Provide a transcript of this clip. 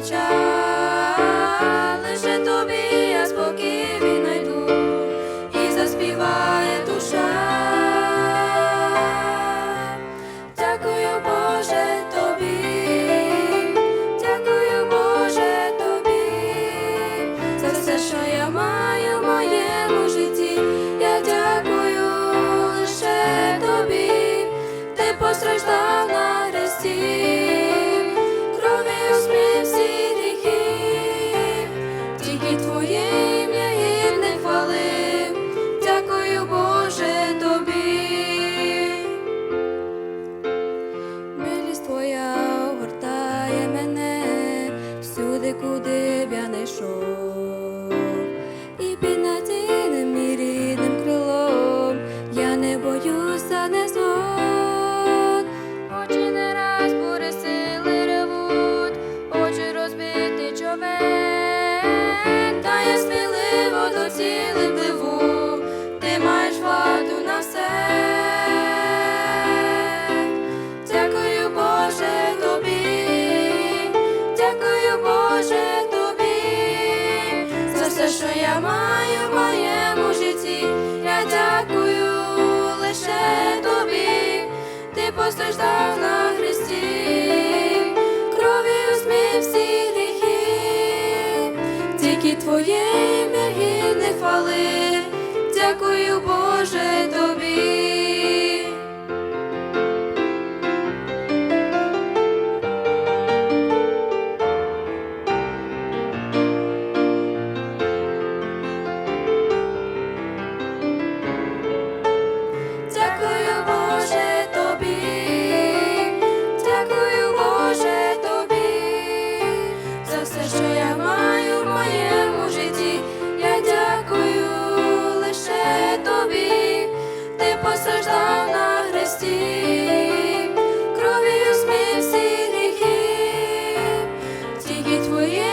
child. Всюди, куди б я не йшов. І під надійним і рідним крилом я не боюся, не згод. Очі не раз сили ревуть, очі розбити човен. Та я сміливо до цілим пливу, все, що я маю в моєму житті. Я дякую лише тобі, ти постраждав на хресті, кров'ю змив всі гріхи, тільки твоє ім'я гідне хвали. Дякую, Боже. for you.